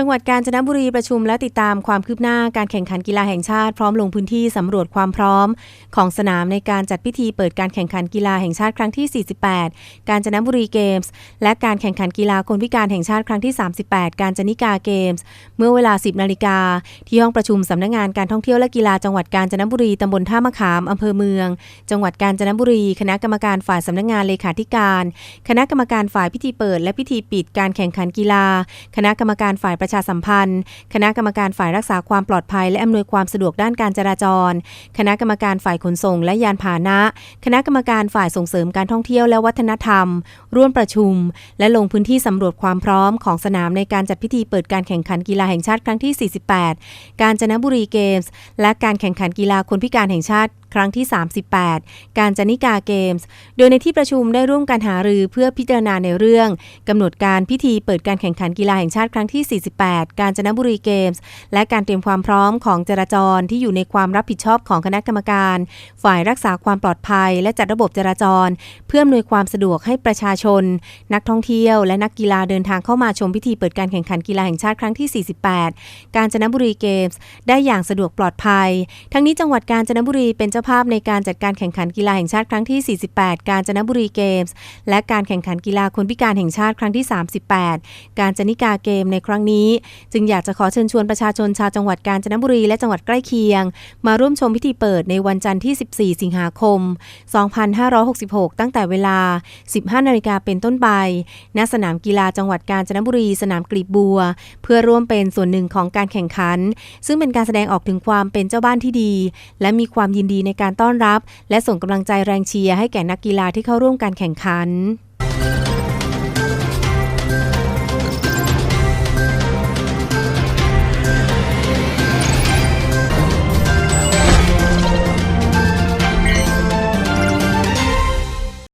จังหวัดกาญจนบุรีประชุมและติดตามความคืบหน้าการแข่งขันกีฬาแห่งชาติพร้อมลงพื้นที่สำรวจความพร้อม ของสนามในการจัดพิธีเปิดการแข่งขันกีฬาแห่งชาติครั้งที่ 48 การจนบุรีเกมส์ และการแข่งขันกีฬาคนพิการแห่งชาติครั้งที่ 38 การจนิกาเกมส์ เมื่อเวลา 10 นาฬิกาที่ห้องประชุมสำนักงานการท่องเที่ยวและกีฬาจังหวัดกาญจนบุรีตำบลท่ามะขามอำเภอเมือง จังหวัดกาญจนบุรี คณะกรรมการฝ่ายสำนักงานเลขาธิการ คณะกรรมการฝ่ายพิธีเปิด และพิธีปิดการแข่งขันกีฬา คณะกรรมการฝ่ายประชาสัมพันธ์ คณะกรรมการฝ่ายรักษาความปลอดภัย และอำนวยความสะดวกด้านการจราจร คณะกรรมการฝ่ายขนส่ง และยานพาหนะ คณะกรรมการฝ่ายส่งเสริมการท่องเที่ยวและวัฒนธรรม ร่วมประชุม และลงพื้นที่สำรวจความพร้อมของสนามในการจัดพิธีเปิดการแข่งขันกีฬาแห่งชาติครั้งที่ 48 การจนบุรีเกมส์ และการแข่งขันกีฬาคนพิการแห่งชาติ ครั้งที่ 38 การจนิกาเกมส์ โดยในที่ประชุมได้ร่วมการหารือเพื่อพิจารณาในเรื่องกำหนดการพิธีเปิดการแข่งขันกีฬาแห่งชาติครั้งที่ 48 การจนบุรีเกมส์ และการเตรียมความพร้อมของจราจรที่อยู่ในความรับผิดชอบของคณะกรรมการ ฝ่ายรักษาความปลอดภัย และจัดระบบจราจร เพื่ออำนวยความสะดวกให้ประชาชน นักท่องเที่ยว และนักกีฬาเดินทางเข้ามาชมพิธีเปิดการแข่งขันกีฬาแห่งชาติครั้งที่ 48 การจนบุรีเกมส์ ได้อย่างสะดวกปลอดภัย ทั้งนี้จังหวัดกาญจนบุรีเป็นจ้าภาพในการจัดการแข่งขันกีฬาแห่งชาติครั้งที่ 48 การจนบุรีเกมส์ และการแข่งขันกีฬาคนพิการแห่งชาติครั้งที่ 38 การจนิกาเกมในครั้งนี้ จึงอยากจะขอเชิญชวนประชาชนชาวจังหวัดกาญจนบุรีและจังหวัดใกล้เคียง มาร่วมชมพิธีเปิดในวันจันทร์ที่ 14 สิงหาคม 2566 ตั้งแต่เวลา 15 นาฬิกาเป็นต้นไปณสนามกีฬาจังหวัดกาญจนบุรี สนามกลีบบัว เพื่อร่วมเป็นส่วนหนึ่งของการแข่งขัน ซึ่งเป็นการแสดงออกถึงความเป็นเจ้าบ้านที่ดี และมีความยินดีในการต้อนรับ และส่งกำลังใจแรงเชียร์ให้แก่นักกีฬาที่เข้าร่วมการแข่งขัน